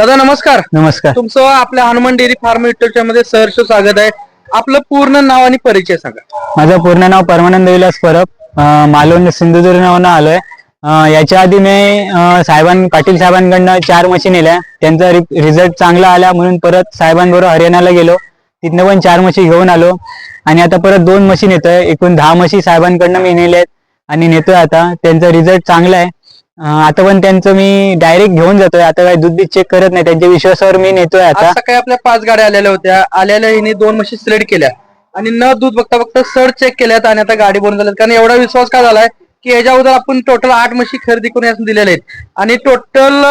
दादा नमस्कार. नमस्कार. तुमचं आपल्या हनुमान डेअरी फार्म युट्यूबच्या मध्ये सहर्ष स्वागत आहे. आपलं पूर्ण नाव आणि परिचय सांगा. माझं पूर्ण नाव परमानंद विलास परब. मालवण सिंधुदुर्ग नावानं आलोय. अं, याच्या आधी मी अं, साहेबां पाटील साहेबांकडनं चार मशीन नेल्या. त्यांचा रिझल्ट चांगला आला म्हणून परत साहेबांबरोबर हरियाणाला गेलो. तिथनं पण चार म्हशी घेऊन आलो. आणि आता परत दोन मशीन येतोय. एकूण दहा म्हशी साहेबांकडनं मी नेल्या आहेत आणि नेतोय आता. त्यांचा रिझल्ट चांगला आहे. आता पण त्यांचं मी डायरेक्ट घेऊन जातोय. आता काय दूध बीत चेक करत नाही. त्यांच्या विश्वासावर मी नेतोय आज आता सकाळी आपल्या पाच गाड्या आलेल्या होत्या. आलेल्या हिने दोन म्हशी सिलेक्ट केल्या. आणि न दूध बघता बघता सड चेक केल्यात आणि आता गाडी बनवून झाल्यात कारण एवढा विश्वास का झालाय की याच्या अगोदर आपण टोटल आठ म्हशी खरेदी करून यातून दिलेल्या आहेत. आणि टोटल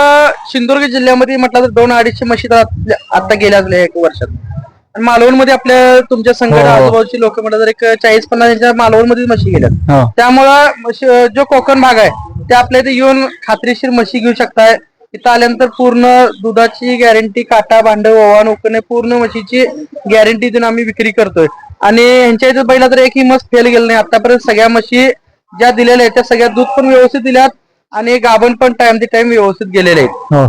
सिंधुदुर्ग जिल्ह्यामध्ये म्हटलं तर दोन अडीचशे म्हशी तर आपल्या- आता गेल्या आपल्या एक वर्षात. आणि मालवणमध्ये आपल्या तुमच्या संघ हो, हो. आजूबाजूची लोक म्हटलं तर एक चाळीस पन्नास मालवणमध्ये म्हशी गेल्यात. हो. त्यामुळं जो कोकण भाग आहे ते आपल्या इथे येऊन खात्रीशीर म्हशी घेऊ शकताय. इथं आल्यानंतर पूर्ण दुधाची गॅरंटी काटा भांड ओवान उकणे पूर्ण म्हशीची गॅरंटी देऊन आम्ही विक्री करतोय. आणि यांच्या इथे पहिला तर एकही मस्त फेल गेलं नाही. आतापर्यंत सगळ्या म्हशी ज्या दिलेल्या आहेत त्या सगळ्या दूध पण व्यवस्थित दिल्यात आणि गाभण पण टाइम टू टाइम व्यवस्थित गेलेले आहेत. हो.